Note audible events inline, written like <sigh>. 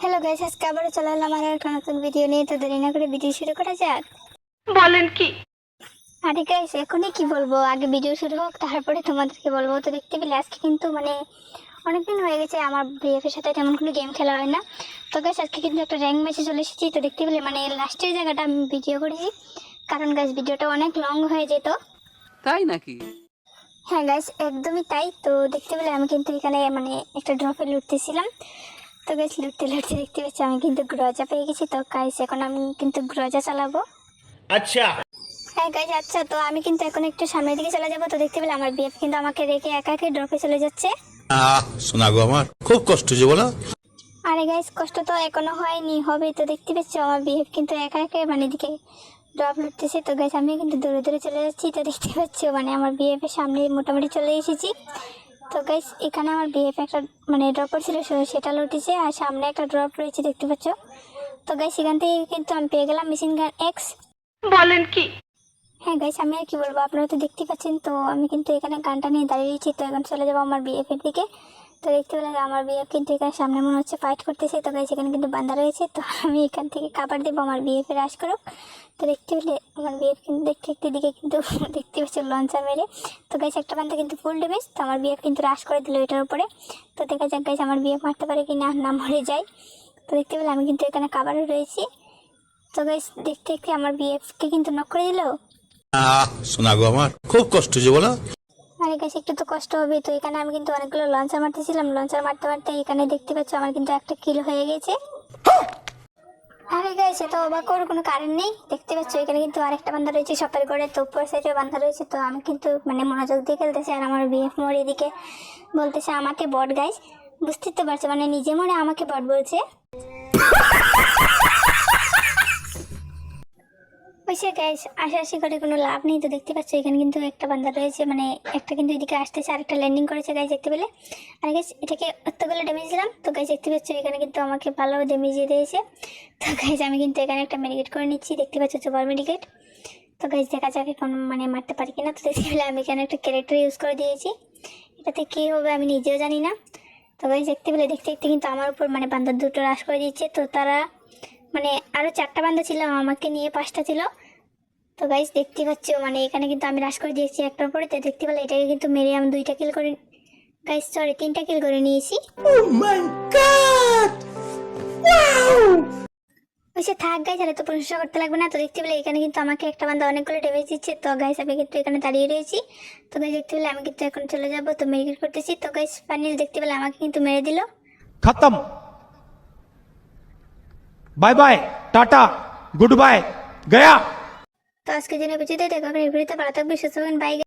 Hello guys আজকে আবারও চলে এলাম আর একটা নতুন ভিডিও নিয়ে। তো দেরি না করে ভিডিও শুরু করা যাক। বলেন কি? আরে গাইস এখনই কি বলব? আগে ভিডিও শুরু হোক তারপরে তোমাদেরকে বলব। তো দেখতে পেলে আজকে কিন্তু মানে অনেকদিন হয়ে গেছে আমার বিএফের সাথে তেমন কোনো গেম খেলা হয় না। তো গাইস আজকে কিন্তু একটা র্যাঙ্ক ম্যাচে চলে এসেছি। তো দেখতে পেলে মানে লাস্টের জায়গাটা আমি ভিডিও করেছি। কারণ গাইস ভিডিওটা অনেক লং হয়ে যেত। তাই নাকি? হ্যাঁ গাইস একদমই তাই। তো দেখতে পেলে আমি কিন্তু এখানে মানে একটা ড্রপে লুটতেছিলাম। তো গাছ লুটতে লুটতে দেখতে পাচ্ছি আমি কিন্তু গ্রজা পেয়ে গেছি। তো গাইস এখন আমি কিন্তু গ্রজা চালাবো। আচ্ছা। হ্যাঁ গাইস আচ্ছা তো আমি কিন্তু এখন একটু সামনের দিকে চলে যাব। তো দেখতে পেলে আমার বিএফ কিন্তু আমাকে রেখে একা একা ড্রপে চলে যাচ্ছে। শোনা গো আমার খুব কষ্ট যে বলো। আরে গাইস কষ্ট তো এখনও হয়নি হবে তো। দেখতে পাচ্ছি আমার বিহেভ কিন্তু একা একা মানে দিকে ড্রপ লুটতেছে। তো গাইস আমি কিন্তু দূরে দূরে চলে যাচ্ছি। তো দেখতে পাচ্ছ মানে আমার বিহেভের সামনে মোটামুটি চলে এসেছি। তো গাইস এখানে আমার বিএফ একটা মানে ড্রপ ছিল সে- সেটা লুটেছে আর সামনে একটা ড্রপ রয়েছে দেখতে পাচ্ছ। তো গাইস এখান থেকে কিন্তু আমি পেয়ে গেলাম মেশিন গান এক্স বলেন কি? হ্যাঁ গাইস আমি আর কি বলব আপনারা তো দেখতে পাচ্ছেন তো আমি কিন্তু এখানে গানটা নিয়ে দাঁড়িয়ে রয়েছি তো এখন চলে যাব আমার বিএফ এর দিকে। তো দেখতে পেলে আমার বিএফ কিন্তু এখানে সামনে মনে হচ্ছে ফাইট করতেছে। তো গাইস এখানে কিন্তু বান্ধা রয়েছে। তো আমি এখান থেকে কাবার দেবো আমার বিএফ আশ করুক। তো দেখতে পেলে আমার বিএফ কিন্তু দেখতে দেখতে দিকে কিন্তু <laughs> দেখতে পাচ্ছি লঞ্চার মেরে। তো গাইস একটা বান্ধা কিন্তু ফুল ড্যামেজ তো আমার বিএফ কিন্তু রাশ করে দিল এটার উপরে। তো দেখা যাক গাইস আমার বিএফ মারতে পারে কি না না মরে যায়। তো দেখতে পেলে আমি কিন্তু এখানে কাবারে রয়েছি। তো গাইস দেখতে দেখতে আমার বিএফকে কিন্তু নক করে দিলো। আহ শোনা গো আমার, খুব কষ্ট যে বলো। আরে গাছ একটু তো কষ্ট হবে। তো এখানে আমি কিন্তু অনেকগুলো লঞ্চার মারতেছিলাম। লঞ্চার মারতে মারতে এখানে দেখতে পাচ্ছ আমার কিন্তু একটা কিলো হয়ে গেছে। আরে গাইছে তো অবাক করার কোনো কারণ নেই। দেখতে পাচ্ছ, এখানে কিন্তু আরেকটা বান্ধা রয়েছে সপের করে তো উপর সাইডে বান্ধা রয়েছে। তো আমি কিন্তু মানে মনোযোগ দিয়ে খেলতেছি আর আমার বিএফ মোড় এদিকে বলতেছে আমাকে বট গাইস বুঝতে তো পারছ মানে নিজে মনে আমাকে বট বলছে। ওইসে গাইস আশাআশি করে কোনো লাভ নেই তো দেখতে পাচ্ছ, এখানে কিন্তু একটা বান্দা রয়েছে মানে একটা কিন্তু এদিকে আসতেছে আর একটা ল্যান্ডিং করেছে গাইস দেখতে পেলে। আর গাইস এটাকে অতগুলো ড্যামেজ দিলাম, তো গাইস দেখতে পাচ্ছ, এখানে কিন্তু আমাকে ভালো ড্যামেজ দিয়ে দিয়েছে। তো গাইস আমি কিন্তু এখানে একটা মেডিকেট করে নিচ্ছি, দেখতে পাচ্ছ সুপার মেডিকেট তো গাইস দেখা যাক এখন মানে মারতে পারি কিনা। তো দেখতে পেলে আমি এখানে একটা ক্যারেক্টার ইউজ করে দিয়েছি। এটাতে কী হবে আমি নিজেও জানি না। তো গাইস দেখতে পেলে, দেখতে দেখতে কিন্তু আমার উপর মানে বান্দার দুটো রাশ করে দিচ্ছে, তো তারা মানে আরও চারটা বান্ধা ছিল আমাকে নিয়ে পাঁচটা ছিল। তো গাইজ দেখতে পাচ্ছ মানে এখানে কিন্তু আমি রাশ করে দিয়েছি একটার পরে তো দেখতে পেলে এটাকে কিন্তু মেরে আমি দুইটা কিল করে গাইজ সরি তিনটা কিল করে নিয়েছি। oh থাক গাই তাহলে তো প্রশংসা করতে লাগবে না। তো দেখতে পেলে এখানে কিন্তু আমাকে একটা বান্ধব অনেকগুলো ডেমেজ দিচ্ছে। তো গাইস আমি কিন্তু এখানে দাঁড়িয়ে রয়েছি। তো গাইজ দেখতে পেলে আমি কিন্তু এখন চলে যাব। তো মেডিকেট করতেছি। তো গাইস ফাইনাল দেখতে পেলে আমাকে কিন্তু মেরে দিল। খতম! Bye bye tata good bye गया तास के दिन बाय